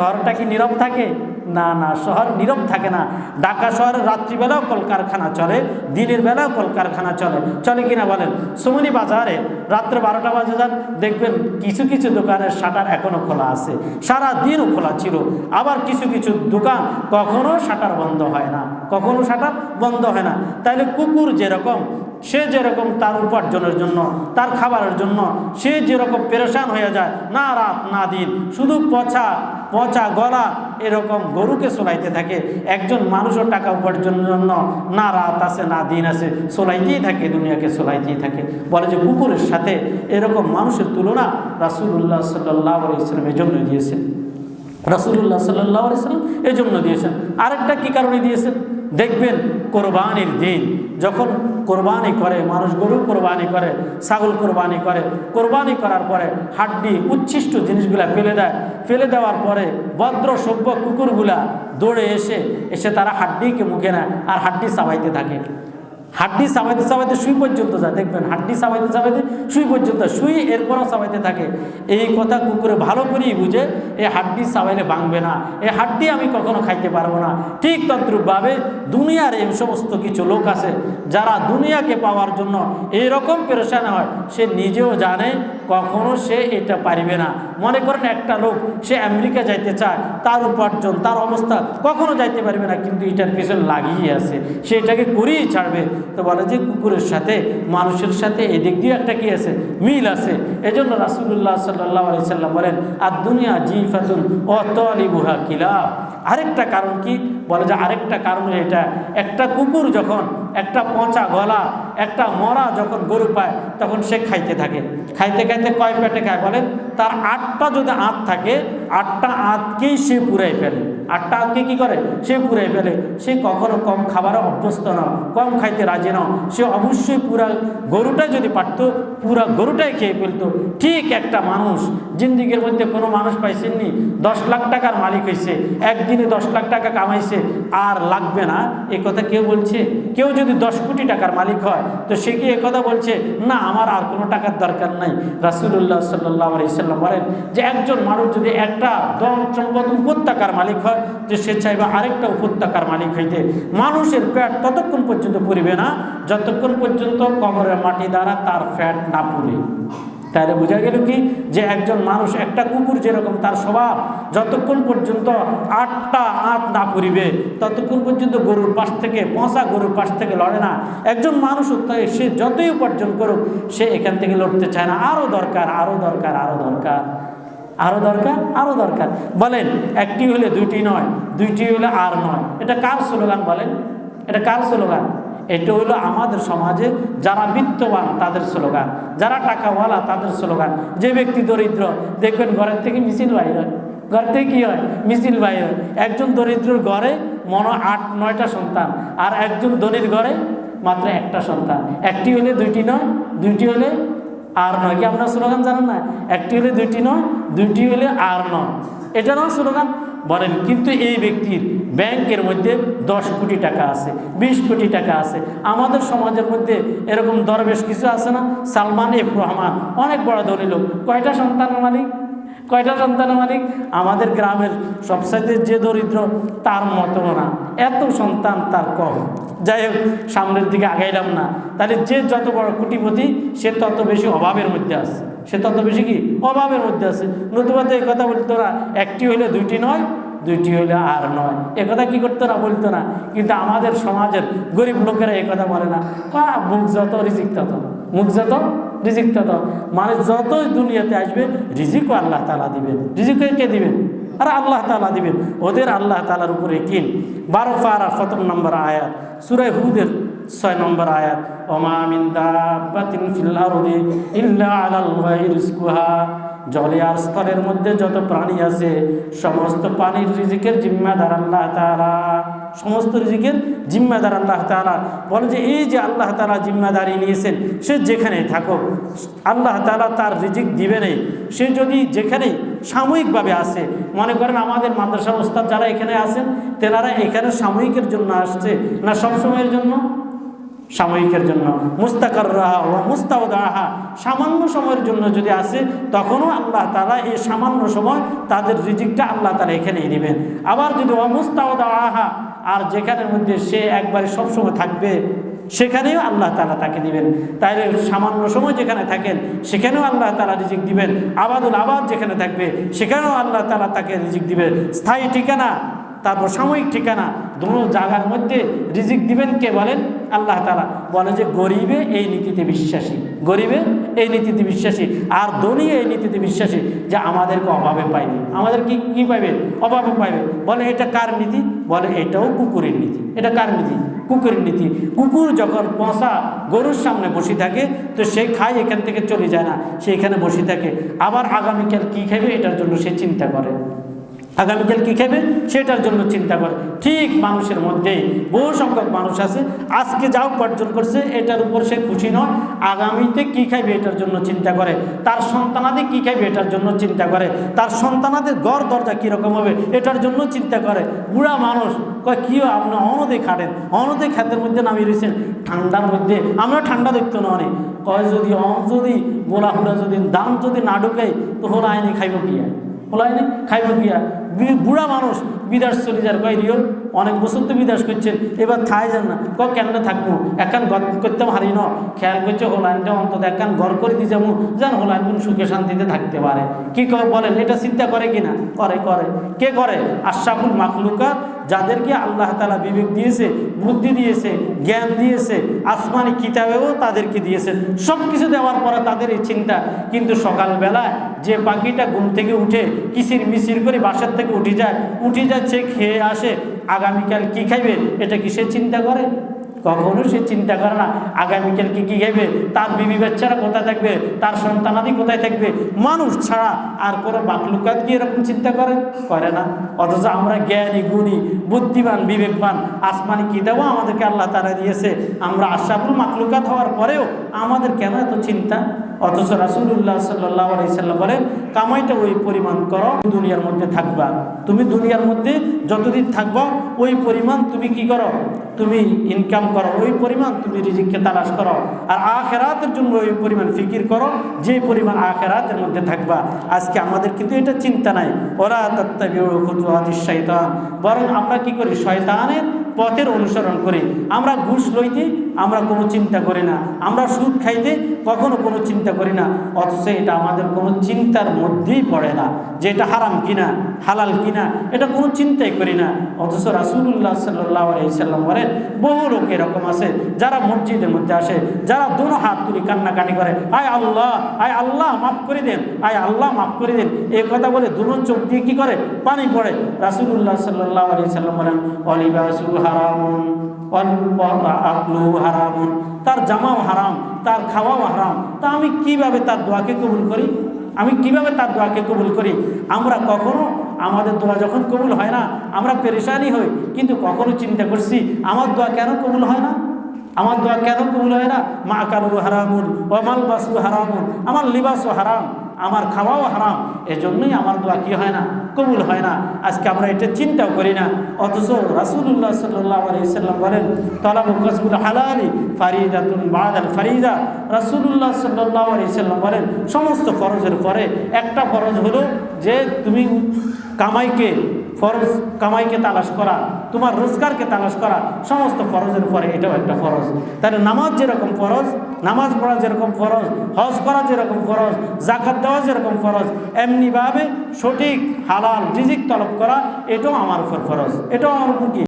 শহরটা কি নীরব থাকে? না না, শহর নীরব থাকে না। ঢাকা শহরের রাত্রিবেলাও কলকারখানা চলে, দিনের বেলাও কলকারখানা চলে। চলে কিনা বলেন? সুমনি বাজারে রাত্রে বারোটা বাজে যান, দেখবেন কিছু কিছু দোকানের শাটার এখনও খোলা আছে। সারা দিনও খোলা ছিল। আবার কিছু কিছু দোকান কখনো শাটার বন্ধ হয় না। কখনো শাটার বন্ধ হয় না। তাইলে কুকুর যেরকম সে যেরকম তার উপার্জনের জন্য, তার খাবারের জন্য, সে যেরকম পেরেশান হয়ে যায়, না রাত, না দিন, শুধু পচা পচা গলা এরকম গরুকে চলাইতে থাকে। একজন মানুষও টাকা উপার্জনের জন্য না রাত আছে, না দিন আছে চলাইতেই থাকে, দুনিয়াকে চলাইতেই থাকে। বলে যে কুকুরের সাথে এরকম মানুষের তুলনা রাসুল্লাহ সাল্লাহ ইসলাম এই জন্য দিয়েছেন। রাসুল্লাহ সাল্লাহ ইসলাম এই জন্য দিয়েছেন। আরেকটা কি কারণে দিয়েছেন? দেখবেন কোরবানির দিন যখন কোরবানি করে, মানুষ গরু কোরবানি করে, ছাগল কোরবানি করে, কোরবানি করার পরে হাড্ডি, উচ্ছিষ্ট জিনিসগুলা ফেলে দেয়। ফেলে দেওয়ার পরে ভদ্র, সভ্য কুকুরগুলা দৌড়ে এসে এসে তারা হাড্ডিকে মুখে নেয় আর হাড্ডি চাবাইতে থাকে। হাড্ডি চাবাইতে চাবাইতে সুই পর্যন্ত যায়, দেখবেন হাড্ডি চাবাইতে চাবাইতে সুই পর্যন্ত সুই এরপরও চাবাইতে থাকে। এই কথা কুকুরে ভালো করেই বুঝে এই হাড্ডি চাবাইলে ভাঙবে না এই হাড্ডি আমি কখনো খাইতে পারব না। ঠিক তদ্রুপভাবে দুনিয়ার এই সমস্ত কিছু লোক আছে, যারা দুনিয়াকে পাওয়ার জন্য এই রকম পেরেশান হয়, সে নিজেও জানে কখনো সে এটা পারিবে না। মনে করেন একটা লোক, সে আমেরিকা যাইতে চায়, তার উপার্জন, তার অবস্থা কখনো যাইতে পারবে না, কিন্তু এটার পিছনে লাগিয়ে আছে। সে এটাকে করিয়েই ছাড়বে। তো বলে যে কুকুরের সাথে, মানুষের সাথে এদিক দিয়ে একটা কি আছে? মিল আছে। এজন্য রাসুল্লাহ সাল্লাহ আলি সাল্লাম বলেন আর দুনিয়া জি ফাতুন ও তলিবুহা কিলা আরেকটা কারণ কি? বলে যে আরেকটা কারণ এটা। একটা কুকুর যখন, একটা পচা গলা, একটা মরা যখন গরু পায়, তখন সে খাইতে থাকে। খাইতে খাইতে কয় পেটে খায় বলেন? তার আটটা যদি আঁত থাকে, আটটা আঁতকেই সে পুরাই ফেলে। আটটা টালকে কি করে? সে পুরাই ফেলে। সে কখনো কম খাবারে অভ্যস্ত না কম খাইতে রাজি না সে অবশ্যই পুরা গরুটা যদি পারত, পুরা গরুটাই খেয়ে ফেলতো। ঠিক একটা মানুষ জিন্দিগির মধ্যে কোনো মানুষ পাইছেননি, দশ লাখ টাকার মালিক হয়েছে একদিনে দশ লাখ টাকা কামাইছে, আর লাগবে না। এ কথা কেউ বলছে? কেউ যদি দশ কোটি টাকার মালিক হয়, তো সে কি কথা বলছে? না, আমার আর কোনো টাকার দরকার নাই। রাসুল্লাহ সাল্লাহ আলাইসাল্লাম বলেন যে, একজন মানুষ যদি একটা দম সম্পদ উপত্যকার মালিক হয় যে সে চাইবে আরেকটা উপত্যকার মালিক হইতে। মানুষের পেট ততক্ষণ পর্যন্ত পরিবে না, যতক্ষণ পর্যন্ত কবরের মাটি দ্বারা তার ফ্যাট না পুরে তাহলে বোঝা গেল কি? যে একজন মানুষ, একটা কুকুর যেরকম, তার স্বভাব যতক্ষণ পর্যন্ত আটটা আট না পরিবে, ততক্ষণ পর্যন্ত গরুর পাশ থেকে, পচা গরুর পাশ থেকে লড়ে না। একজন মানুষ সে যতই উপার্জন করুক, সে এখান থেকে লড়তে চায় না। আরও দরকার আরও দরকার আরও দরকার আরও দরকার আরও দরকার। বলেন, একটি হলে দুইটি নয়, দুইটি হলে আর নয়। এটা কার স্লোগান বলেন? এটা কার স্লোগান? এটা হলো আমাদের সমাজে যারা বিত্তবান, তাদের স্লোগান। যারা টাকাওয়ালা, তাদের স্লোগান। যে ব্যক্তি দরিদ্র, দেখবেন ঘরের থেকে মিছিল বাইর হয়। ঘর থেকে কী হয়? মিছিল বাইর হয়। একজন দরিদ্রর ঘরে মনে আট, নয়টা সন্তান, আর একজন ধনির ঘরে মাত্র একটা সন্তান। একটি হলে দুইটি নয়, দুইটি হলে আর নয়। কি আপনার স্লোগান জানেন না? একটি হলে দুইটি নয়, দুইটি হলে আর নয়। এটা নয় স্লোগান? বলেন, কিন্তু এই ব্যক্তির ব্যাংকের মধ্যে দশ কোটি টাকা আছে, বিশ কোটি টাকা আছে। আমাদের সমাজের মধ্যে এরকম দরবেশ কিছু আছে না? সালমান এফ রহমান, অনেক বড় ধনী লোক। কয়টা সন্তানের মালিক? কয়টা সন্তানের মালিক? আমাদের গ্রামের সবসাইতে যে দরিদ্র, তার মতো না। এত সন্তান তার কম। যাই হোক, সামনের দিকে আগাইলাম না। তাহলে যে যত বড় কোটিপতি, সে তত বেশি অভাবের মধ্যে আছে। সে তত বেশি কি? অভাবের মধ্যে আছে। নতুবা এই কথা বলতো না, একটি হইলে দুইটি নয় দুইটি হইলে আর নয়। একথা কি করতো না, বলতো না। কিন্তু আমাদের সমাজের গরিব লোকেরা এই কথা বলে না। কা, মুখ যত রিজিক তত। মুখ যত রিজিক তত। মানে যতই দুনিয়াতে আসবে, রিজিকও আল্লাহ তালা দিবেন। রিজিকও কে দিবেন? আর আল্লাহ তালা দিবেন। ওদের আল্লাহ তালার উপরে কিন বারো পারা প্রথম নম্বর আয়াত সুরাই হুদের ছয় নম্বর আয়াত, ওমা মিন আরদি ইল্লা আলাল্লাহি রিজকুহা। জলে আর স্থলের মধ্যে যত প্রাণী আছে, সমস্ত প্রাণীর রিজিকের জিম্মাদার আল্লাহ তাআলা। সমস্ত রিজিকের জিম্মাদার আল্লাহ তাআলা। বলে যে, এই যে আল্লাহ তাআলা জিম্মাদারি নিয়েছেন, সে যেখানেই থাকুক, আল্লাহ তাআলা তার রিজিক দিবে নেই। সে যদি যেখানেই সাময়িকভাবে আসে, মনে করেন আমাদের মাদ্রাসা ওস্তাদ যারা এখানে আছেন, তেনারা এখানে সাময়িকের জন্য আসছে, না সব সময়ের জন্য? সাময়িকের জন্য। মুস্তাকার রাহা ও মুস্তাউদাহা সামান্য সময়ের জন্য যদি আসে, তখনও আল্লাহ তালা এই সামান্য সময় তাদের রিজিকটা আল্লাহ তালা এখানেই দিবেন। আবার যদি অমুস্তাউদাহা আর যেখানের মধ্যে সে একবারে সবসময় থাকবে, সেখানেও আল্লাহ তালা তাকে দিবেন। তাইলে সামান্য সময় যেখানে থাকেন, সেখানেও আল্লাহ তালা রিজিক দিবেন। আবাদুল আবাদ যেখানে থাকবে, সেখানেও আল্লাহ তালা তাকে রিজিক দিবেন। স্থায়ী ঠিকানা তারপর সাময়িক ঠিকানা দুটো জায়গার মধ্যে রিজিক দিবেন কে বলেন? আল্লাহ তালা বলে যে, গরিবে এই নীতিতে বিশ্বাসী, গরিবে এই নীতিতে বিশ্বাসী, আর ধনী এই নীতিতে বিশ্বাসী যে আমাদেরকে অভাবে পাইবে আমাদের কি কি পাইবে অভাবে পাইবে বলে, এটা কার নীতি? বলে, এটাও কুকুরের নীতি। এটা কার নীতি? কুকুরের নীতি। কুকুর যখন পচা গরুর সামনে বসে থাকে, তো সে খায়, এখান থেকে চলে যায় না। সে এখানে বসে থাকে। আবার আগামীকাল কী খাবে? এটার জন্য সে চিন্তা করে। আগামীকাল কী খাবে সেটার জন্য চিন্তা করে। ঠিক মানুষের মধ্যে বহু সংখ্যক মানুষ আছে। আজকে যা উপার্জন করছে, এটার উপর সে খুশি নয়। আগামীতে কী খাইবে এটার জন্য চিন্তা করে। তার সন্তানাদি কী খাইবে এটার জন্য চিন্তা করে। তার সন্তানাদের গড় দরজা কীরকম হবে, এটার জন্য চিন্তা করে। বুড়া মানুষ কয় কী আপনি অনদে খাটেন। অনদে খাতের মধ্যে নামিয়ে রয়েছেন। ঠান্ডার মধ্যে আমরা ঠান্ডা দেখতে না অনেক। কয়, যদি অন যদি গোলা হুড়া যদি, দাম যদি না ঢুকে তো হোলা আইনি খাইব কি নেই খাইব গিয়া বুড়া মানুষ বিদেশ চলে যার কয় রিও অনেক বছর তো বিদেশ করছেন, এবার থাই যান না। ক কেন থাকব? একখান ঘর করতে হারি ন। খেয়াল করছে, হোলাইনটা অন্তত একখান ঘর করে দিয়ে যাব, যেন হোলাইন কোন সুখে শান্তিতে থাকতে পারে। কি বলেন, এটা চিন্তা করে কিনা করে করে। কে করে? আশাফুল মাখলুকা যাদেরকে আল্লাহ তালা বিবেক দিয়েছে, বুদ্ধি দিয়েছে, জ্ঞান দিয়েছে, আসমানি কিতাবেও তাদেরকে দিয়েছে। সব কিছু দেওয়ার পরে তাদের এই চিন্তা। কিন্তু সকালবেলায় যে পাখিটা ঘুম থেকে উঠে কিসির মিসির করে বাসার থেকে উঠে যায়। উঠে যাচ্ছে খেয়ে আসে, আগামীকাল কি খাইবে? এটা কি সে চিন্তা করে? কখনো সে চিন্তা করে না, আগামীকাল কি কি খাইবে? তার বিবি বাচ্চারা কোথায় থাকবে? তার সন্তানাদি কোথায় থাকবে? মানুষ ছাড়া আর কোনো বাকলুকাত কি এরকম চিন্তা করে? করে না। অথচ আমরা জ্ঞানী, গুণী, বুদ্ধিমান, বিবেকবান, আসমানি কিতাবও আমাদেরকে আল্লাহ তারা দিয়েছে। আমরা আশাপুর মাকলুকাত হওয়ার পরেও আমাদের কেন এত চিন্তা? অথচ রাসুল্লাহ সাল্লাহ আলাইসাল্লাম বলেন, কামাইটা ওই পরিমাণ করো, দুনিয়ার মধ্যে থাকবা। তুমি দুনিয়ার মধ্যে যতদিন থাকবা, ওই পরিমাণ তুমি কি করো? তুমি ইনকাম করো, ওই পরিমাণ তুমি রিজিককে তালাশ করো। আর আখেরাতের জন্য ওই পরিমাণ ফিকির করো, যে পরিমাণ আখেরাতের মধ্যে থাকবা। আজকে আমাদের কিন্তু এটা চিন্তা নাই। ওরা তত্ত্বাবিজ শৈতান বরং আমরা কি করি? শয়তানের পথের অনুসরণ করি। আমরা ঘুষ লইতে আমরা কোনো চিন্তা করি না। আমরা সুদ খাইতে কখনো কোনো চিন্তা করি না। অথচ এটা আমাদের কোনো চিন্তার মধ্যেই পড়ে না যে এটা হারাম কিনা, হালাল কিনা, এটা কোনো চিন্তাই করি না। অথচ রাসুল্লাহ সাল্লাহ আলাইসাল্লাম বলেন, বহু লোক এরকম আছে, যারা মসজিদের মধ্যে আসে, যারা দুনো হাত তুলি কান্নাকাটি করে, আয় আল্লাহ আয় আল্লাহ, মাফ করে দেন, আয় আল্লাহ, মাফ করে দেন। এই কথা বলে দুনো চোখ দিয়ে কি করে? পানি পড়ে। রাসুল্লাহ সাল্লাহ আলাইসাল্লাম বলেন অলিবাসু হারামুন আকলু হারামুন, তার জামাও হারাম, তার খাওয়াও হারাম। তা আমি কীভাবে তার দোয়াকে কবুল করি? আমি কীভাবে তার দোয়াকে কবুল করি? আমরা কখনো, আমাদের দোয়া যখন কবুল হয় না, আমরা পেরেশানি হই, কিন্তু কখনো চিন্তা করছি, আমার দোয়া কেন কবুল হয় না? আমার দোয়া কেন কবুল হয় না? মা কালু হারামুন ওমাল বাসু হারামুন, আমার লিবাসও হারাম, আমার খাওয়াও হারাম, এজন্যই আমার দোয়া কি হয় না? কবুল হয় না। আজকে আমরা এটা চিন্তাও করি না। অথচ রাসুল্লাহ সাল্লাহ আলাইসাল্লাম বলেন, তলাবু কসবুল হালালি ফারিদাতুন বাদাল ফারিদা। রাসুল্লাহ সাল্লাহ আলাইসাল্লাম বলেন, সমস্ত ফরজের পরে একটা ফরজ হলো যে তুমি কামাইকে ফরজ কামাইকে তালাশ করা, তোমার রোজগারকে তালাশ করা, সমস্ত ফরজের পরে এটাও একটা ফরজ। তাহলে নামাজ যেরকম ফরজ, নামাজ পড়া যেরকম ফরজ, হজ করা যেরকম ফরজ জাকাত দেওয়া যেরকম ফরজ, এমনিভাবে সঠিক, হালাল রিজিক তলব করা, এটাও আমার উপর ফরজ। এটাও আমার উপর কি?